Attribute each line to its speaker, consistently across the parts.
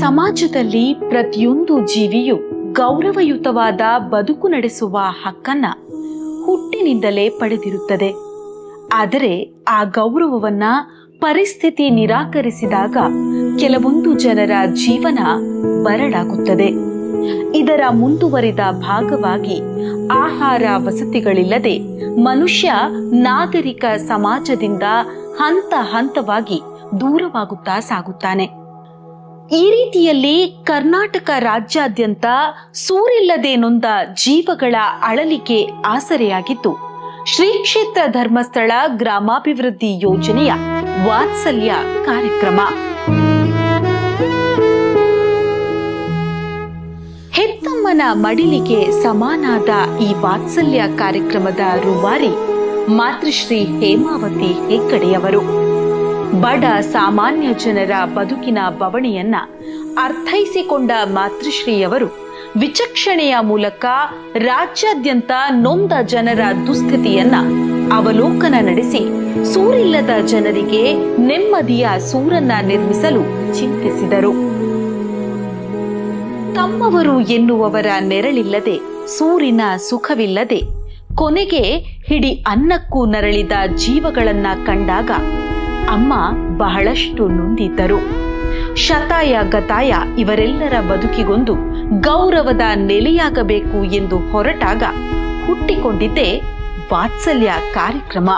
Speaker 1: ಸಮಾಜದಲ್ಲಿ ಪ್ರತಿಯೊಂದು ಜೀವಿಯು ಗೌರವಯುತವಾದ ಬದುಕು ನಡೆಸುವ ಹಕ್ಕನ್ನ ಹುಟ್ಟಿನಿಂದಲೇ ಪಡೆದಿರುತ್ತದೆ. ಆದರೆ ಆ ಗೌರವವನ್ನ ಪರಿಸ್ಥಿತಿ ನಿರಾಕರಿಸಿದಾಗ ಕೆಲವೊಂದು ಜನರ ಜೀವನ ಬರಡಾಗುತ್ತದೆ. ಇದರ ಮುಂದುವರಿದ ಭಾಗವಾಗಿ ಆಹಾರ ವಸತಿಗಳಿಲ್ಲದೆ ಮನುಷ್ಯ ನಾಗರಿಕ ಸಮಾಜದಿಂದ ಹಂತ ಹಂತವಾಗಿ ದೂರವಾಗುತ್ತಾ ಸಾಗುತ್ತಾನೆ. ಈ ರೀತಿಯಲ್ಲಿ ಕರ್ನಾಟಕ ರಾಜ್ಯಾದ್ಯಂತ ಸೂರಿಲ್ಲದೆ ನೊಂದ ಜೀವಗಳ ಅಳಲಿಕೆ ಆಸರೆಯಾಗಿತ್ತು. ಶ್ರೀ ಕ್ಷೇತ್ರ ಧರ್ಮಸ್ಥಳ ಗ್ರಾಮಾಭಿವೃದ್ಧಿ ಯೋಜನೆಯ ವಾತ್ಸಲ್ಯ ಕಾರ್ಯಕ್ರಮ. ಹೆತ್ತಮ್ಮನ ಮಡಿಲಿಗೆ ಸಮಾನಾದ ಈ ವಾತ್ಸಲ್ಯ ಕಾರ್ಯಕ್ರಮದ ರೂವಾರಿ ಮಾತೃಶ್ರೀ ಹೇಮಾವತಿ ಹೆಗ್ಗಡೆಯವರು. ಬಡ ಸಾಮಾನ್ಯ ಜನರ ಬದುಕಿನ ಬವಣೆಯನ್ನ ಅರ್ಥೈಸಿಕೊಂಡ ಮಾತೃಶ್ರೀಯವರು ವಿಚಕ್ಷಣೆಯ ಮೂಲಕ ರಾಜ್ಯಾದ್ಯಂತ ನೊಂದ ಜನರ ದುಸ್ಥಿತಿಯನ್ನ ಅವಲೋಕನ ನಡೆಸಿ ಸೂರಿಲ್ಲದ ಜನರಿಗೆ ನೆಮ್ಮದಿಯ ಸೂರನ್ನ ನಿರ್ಮಿಸಲು ಚಿಂತಿಸಿದರು. ತಮ್ಮವರು ಎನ್ನುವವರ ನೆರಳಿಲ್ಲದೆ, ಸೂರಿನ ಸುಖವಿಲ್ಲದೆ, ಕೊನೆಗೆ ಹಿಡಿ ಅನ್ನಕ್ಕೂ ನರಳಿದ ಜೀವಗಳನ್ನ ಕಂಡಾಗ ಅಮ್ಮ ಬಹಳಷ್ಟು ನೊಂದಿದ್ದರು. ಶತಾಯ ಗತಾಯ ಇವರೆಲ್ಲರ ಬದುಕಿಗೊಂದು ಗೌರವದ ನೆಲೆಯಾಗಬೇಕು ಎಂದು ಹೊರಟಾಗ ಹುಟ್ಟಿಕೊಂಡಿದ್ದೇ ವಾತ್ಸಲ್ಯ ಕಾರ್ಯಕ್ರಮ.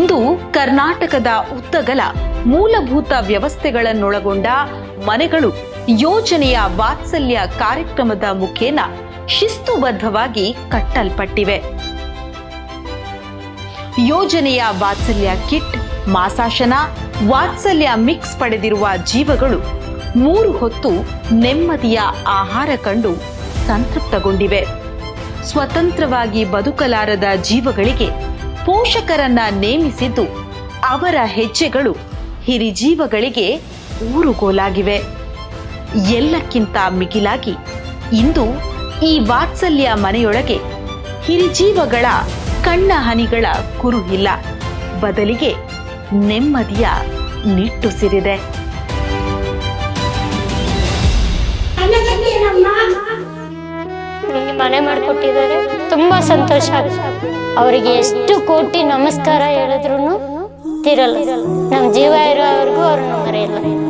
Speaker 1: ಇಂದು ಕರ್ನಾಟಕದ ಉದ್ದಗಲ ಮೂಲಭೂತ ವ್ಯವಸ್ಥೆಗಳನ್ನೊಳಗೊಂಡ ಮನೆಗಳು ಯೋಜನೆಯ ವಾತ್ಸಲ್ಯ ಕಾರ್ಯಕ್ರಮದ ಮುಖೇನ ಶಿಸ್ತುಬದ್ಧವಾಗಿ ಕಟ್ಟಲ್ಪಟ್ಟಿವೆ. ಯೋಜನೆಯ ವಾತ್ಸಲ್ಯ ಕಿಟ್, ಮಾಸಾಶನ, ವಾತ್ಸಲ್ಯ ಮಿಕ್ಸ್ ಪಡೆದಿರುವ ಜೀವಗಳು ಮೂರು ಹೊತ್ತು ನೆಮ್ಮದಿಯ ಆಹಾರ ಕಂಡು ಸಂತೃಪ್ತಗೊಂಡಿವೆ. ಸ್ವತಂತ್ರವಾಗಿ ಬದುಕಲಾರದ ಜೀವಗಳಿಗೆ ಪೋಷಕರನ್ನ ನೇಮಿಸಿದ್ದು ಅವರ ಹೆಜ್ಜೆಗಳು ಹಿರಿಜೀವಗಳಿಗೆ ಊರುಗೋಲಾಗಿವೆ. ಎಲ್ಲಕ್ಕಿಂತ ಮಿಗಿಲಾಗಿ ಇಂದು ಈ ವಾತ್ಸಲ್ಯ ಮನೆಯೊಳಗೆ ಹಿರಿಜೀವಗಳ ಕಣ್ಣ ಹನಿಗಳ ಕುರುಹಿಲ್ಲ. ಬದಲಿಗೆ ನೆಮ್ಮದಿಯ ನಿಟ್ಟುಸಿರಿದೆ
Speaker 2: ಮಾಡಿಕೊಟ್ಟಿದ್ದಾರೆ. ತುಂಬಾ ಸಂತೋಷ. ಅವ್ರಿಗೆ ಎಷ್ಟು ಕೋಟಿ ನಮಸ್ಕಾರ ಹೇಳಿದ್ರು ತೀರಲ್ಲ. ನಮ್ಮ ಜೀವ ಇರೋವರೆಗೂ ಅವ್ರನ್ನ ಮರೆಯಲ್ಲ.